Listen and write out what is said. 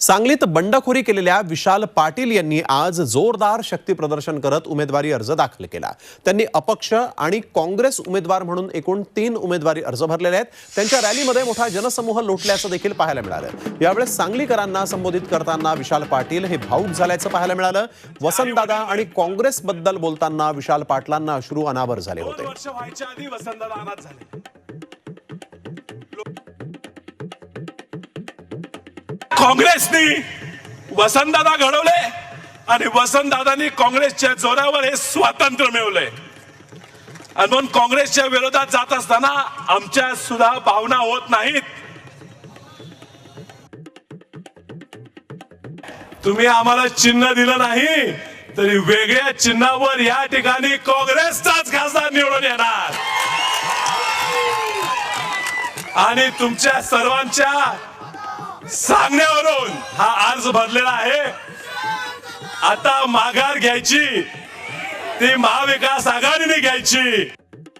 सांगलीत बंडखोरी केलेल्या विशाल पाटील यांनी आज जोरदार शक्ती प्रदर्शन करत उमेदवारी अर्ज दाखल केला. त्यांनी अपक्ष आणि काँग्रेस उमेदवार म्हणून एकूण तीन उमेदवारी अर्ज भरलेले आहेत. त्यांच्या रॅलीमध्ये मोठा जनसमूह लोटल्याचं देखील पाहायला मिळालं. यावेळेस सांगलीकरांना संबोधित करताना विशाल पाटील हे भाऊक झाल्याचं पाहायला मिळालं. वसंतदादा आणि काँग्रेसबद्दल बोलताना विशाल पाटलांना अश्रू अनावर झाले होते. काँग्रेसनी वसंतदादा घडवले आणि वसंतदादांनी काँग्रेसच्या जोरावर हे स्वातंत्र्य मिळवलंय आणि म्हणून काँग्रेसच्या विरोधात जात असताना आमच्या सुद्धा भावना होत नाहीत. तुम्ही आम्हाला चिन्ह दिलं नाही तरी वेगळ्या चिन्हावर या ठिकाणी काँग्रेसचाच खासदार निवडून येणार. आणि तुमच्या सर्वांच्या सांगण्यावरून हा अर्ज भरलेला आहे. आता माघार घ्यायची. ती महाविकास आघाडीने घ्यायची.